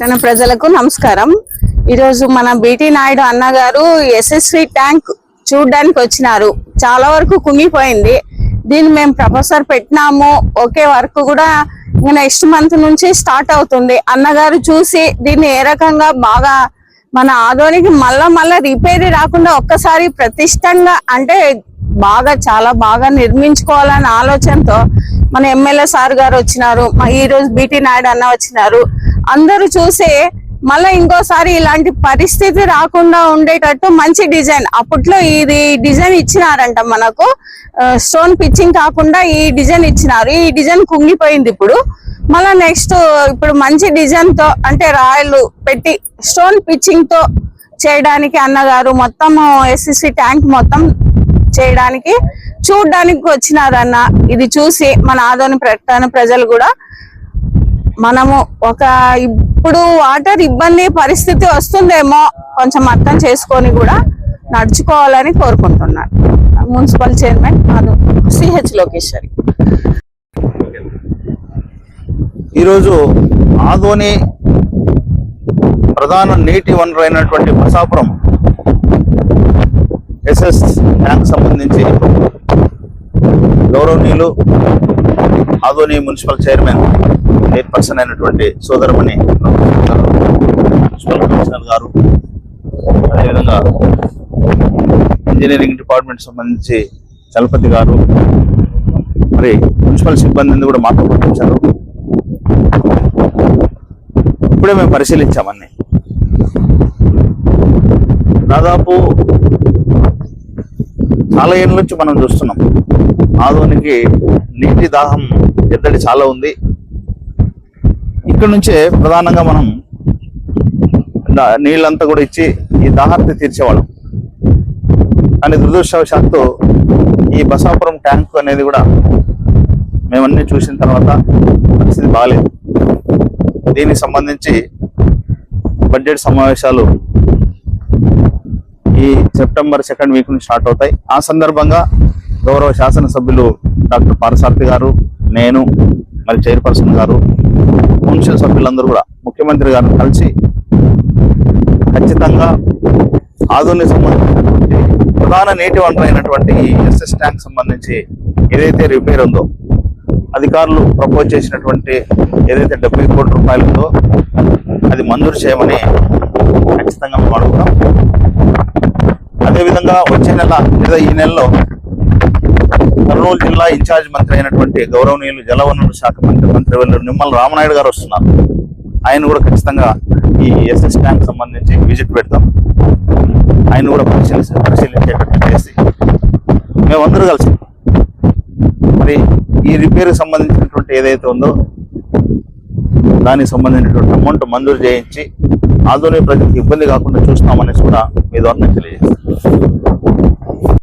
పట్టణ ప్రజలకు నమస్కారం. ఈరోజు మన బీటీ నాయుడు అన్నగారు ఎస్ఎస్వి ట్యాంక్ చూడడానికి వచ్చినారు. చాలా వరకు కుంగిపోయింది. దీన్ని మేము ప్రొఫెసర్ పెట్టినాము. ఒకే వర్క్ కూడా నెక్స్ట్ మంత్ నుంచి స్టార్ట్ అవుతుంది. అన్నగారు చూసి దీన్ని ఏ రకంగా బాగా మన ఆదోనికి మళ్ళా మళ్ళా రిపేర్ రాకుండా ఒక్కసారి ప్రతిష్టంగా అంటే బాగా చాలా బాగా నిర్మించుకోవాలనే ఆలోచనతో మన ఎమ్మెల్యే సార్ గారు వచ్చినారు. ఈ రోజు బీటీ నాయుడు అన్న వచ్చినారు. అందరూ చూసి మళ్ళీ ఇంకోసారి ఇలాంటి పరిస్థితి రాకుండా ఉండేటట్టు మంచి డిజైన్. అప్పట్లో ఇది డిజైన్ ఇచ్చినారంట మనకు. స్టోన్ పిచ్చింగ్ కాకుండా ఈ డిజైన్ ఇచ్చినారు. ఈ డిజైన్ కుంగిపోయింది ఇప్పుడు. మళ్ళా నెక్స్ట్ ఇప్పుడు మంచి డిజైన్తో అంటే రాయలు పెట్టి స్టోన్ పిచ్చింగ్తో చేయడానికి అన్నగారు మొత్తం ఎస్ఎస్సి ట్యాంక్ మొత్తం చేయడానికి చూడడానికి వచ్చినారన్న. ఇది చూసి మన ఆదోని ప్రకటన ప్రజలు కూడా మనము ఒక ఇప్పుడు వాటర్ ఇబ్బంది పరిస్థితి వస్తుందేమో కొంచెం అర్థం చేసుకొని కూడా నడుచుకోవాలని కోరుకుంటున్నాను. Municipal chairman Madhav C H Lokeshwari ఈరోజు ఆదోని ప్రధాన నీటి వనరు అయినటువంటి బసాపురం ఎస్ఎస్ ట్యాంక్ సంబంధించి గౌరవనీయులు ఆదోని మున్సిపల్ చైర్మన్ చైర్పర్సన్ అయినటువంటి సోదరమణి మున్సిపల్ కమిషనర్ గారు అదేవిధంగా ఇంజనీరింగ్ డిపార్ట్మెంట్ సంబంధించి చలపతి గారు మరి మున్సిపల్ సిబ్బందిని కూడా మాతో పంపించారు. ఇప్పుడే మేము పరిశీలించామన్ని దాదాపు చాలా ఏళ్ళ నుంచి మనం చూస్తున్నాం. ఆధునికి నీటి దాహం ఎద్దడి చాలా ఉంది. ఇక్కడ నుంచే ప్రధానంగా మనం నీళ్ళంతా కూడా ఇచ్చి ఈ దాహార్తి తీర్చేవాళ్ళం. కానీ దురదృష్టవశాత్తు ఈ బసాపురం ట్యాంక్ అనేది కూడా మేమన్నీ చూసిన తర్వాత పరిస్థితి బాగాలేదు దీనికి సంబంధించి బడ్జెట్ సమావేశాలు ఈ సెప్టెంబర్ సెకండ్ వీక్ నుంచి స్టార్ట్ అవుతాయి. ఆ సందర్భంగా గౌరవ శాసనసభ్యులు డాక్టర్ పారసార్థి గారు నేను మరి చైర్పర్సన్ గారు కౌన్సిల్ సభ్యులందరూ కూడా ముఖ్యమంత్రి గారిని కలిసి ఖచ్చితంగా ఆధునిక సంబంధించినటువంటి ప్రధాన నీటి వనరు అయినటువంటి ఈ ఎస్ఎస్ ట్యాంక్ సంబంధించి ఏదైతే రిపేర్ ఉందో అధికారులు ప్రపోజ్ చేసినటువంటి ఏదైతే డెబ్బై కోట్ల రూపాయలు ఉందో అది మంజూరు చేయమని ఖచ్చితంగా మేము అడుగుతాం అదేవిధంగా వచ్చే నెల లేదా ఈ నెలలో కర్నూలు జిల్లా ఇన్ఛార్జ్ మంత్రి అయినటువంటి గౌరవనీయులు జలవనరుల శాఖ మంత్రి మంత్రి నిమ్మల రామనాయుడు గారు వస్తున్నారు. ఆయన కూడా ఖచ్చితంగా ఈ ఎస్ఎస్ ట్యాంక్ సంబంధించి విజిట్ పెడతాం. ఆయన కూడా పరిశీలించి పరిశీలించేటట్టు చేసి మేమందరూ కలిసి మరి ఈ రిపేర్కి సంబంధించినటువంటి ఏదైతే ఉందో దానికి సంబంధించినటువంటి అమౌంట్ మంజూరు చేయించి ఆధునిక ప్రజలకు ఇబ్బంది కాకుండా చూస్తామనేసి కూడా మీ ద్వారా తెలియజేస్తాను